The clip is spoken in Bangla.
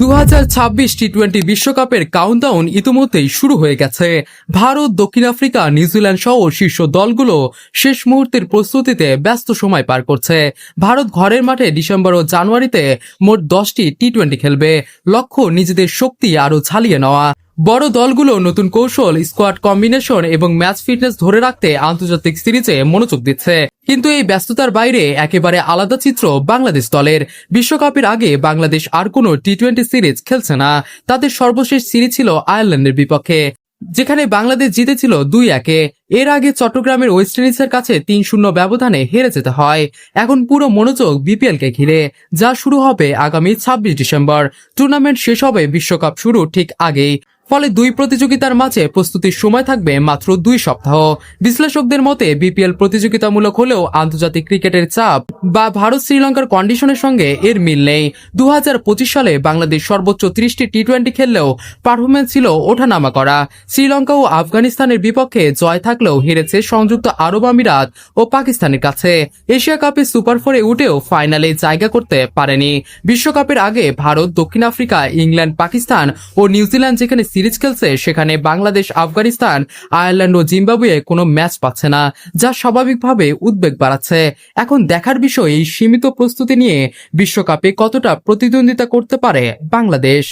দু টি টোয়েন্টি বিশ্বকাপের কাউন্টডাউন ইতিমধ্যেই শুরু হয়ে গেছে। ভারত, দক্ষিণ আফ্রিকা নিউজিল্যান্ড সহ শীর্ষ দলগুলো শেষ মুহূর্তের প্রস্তুতিতে ব্যস্ত সময় পার করছে। ভারত ঘরের মাঠে ডিসেম্বর ও জানুয়ারিতে মোট দশটি টি টোয়েন্টি খেলবে। লক্ষ্য, নিজেদের শক্তি আরও ছালিয়ে নেওয়া। বড় দলগুলো নতুন কৌশল স্কোয়াড কম্বিনেশন এবং ম্যাচ ফিটনেস ধরে রাখতে আন্তর্জাতিক সিরিজে মনোযোগ দিচ্ছে। কিন্তু এই ব্যস্ততার বাইরে একেবারে আলাদা চিত্র বাংলাদেশ দলের। বিশ্বকাপের আগে বাংলাদেশ আর কোনো টি টোয়েন্টি সিরিজ খেলছে না। তাদের সর্বশেষ সিরিজ ছিল আয়ারল্যান্ডের বিপক্ষে, যেখানে বাংলাদেশ জিতেছিল দুই একে। এর আগে চট্টগ্রামের ওয়েস্ট ইন্ডিজের কাছে তিন শূন্য ব্যবধানে হেরে যেতে হয়। এখন পুরো মনোযোগ বিপিএল কে ঘিরে, যা শুরু হবে আগামী ছাব্বিশ ডিসেম্বর। টুর্নামেন্ট শেষ হবে বিশ্বকাপ শুরু ঠিক আগেই। ফলে দুই প্রতিযোগিতার মাঝে প্রস্তুতির সময় থাকবে মাত্র দুই সপ্তাহ। বিশ্লেষকদের মতে, বিপিএল প্রতিযোগিতামূলক হলেও আন্তর্জাতিক ক্রিকেটের চাপ বা ভারত শ্রীলঙ্কার কন্ডিশনের সঙ্গে এর মিল নেই। দু হাজার পঁচিশ সালে বাংলাদেশ সর্বোচ্চ ত্রিশটি টি টোয়েন্টি খেললেও পারফরমেন্স ছিল ওঠানামা করা। শ্রীলঙ্কা ও আফগানিস্তানের বিপক্ষে জয় থাকলেও হেরেছে সংযুক্ত আরব আমিরাত ও পাকিস্তানের কাছে। এশিয়া কাপে সুপার ফোরে উঠেও ফাইনালে জায়গা করতে পারেনি। বিশ্বকাপের আগে ভারত, দক্ষিণ আফ্রিকা, ইংল্যান্ড, পাকিস্তান ও নিউজিল্যান্ড যেখানে সিরিজ খেলছে, সেখানে বাংলাদেশ, আফগানিস্তান, আয়ারল্যান্ড ও জিম্বাবুয়ে কোনো ম্যাচ পাচ্ছে না, যা স্বাভাবিকভাবে উদ্বেগ বাড়াচ্ছে। এখন দেখার বিষয় এই সীমিত প্রস্তুতি নিয়ে বিশ্বকাপে কতটা প্রতিদ্বন্দ্বিতা করতে পারে বাংলাদেশ?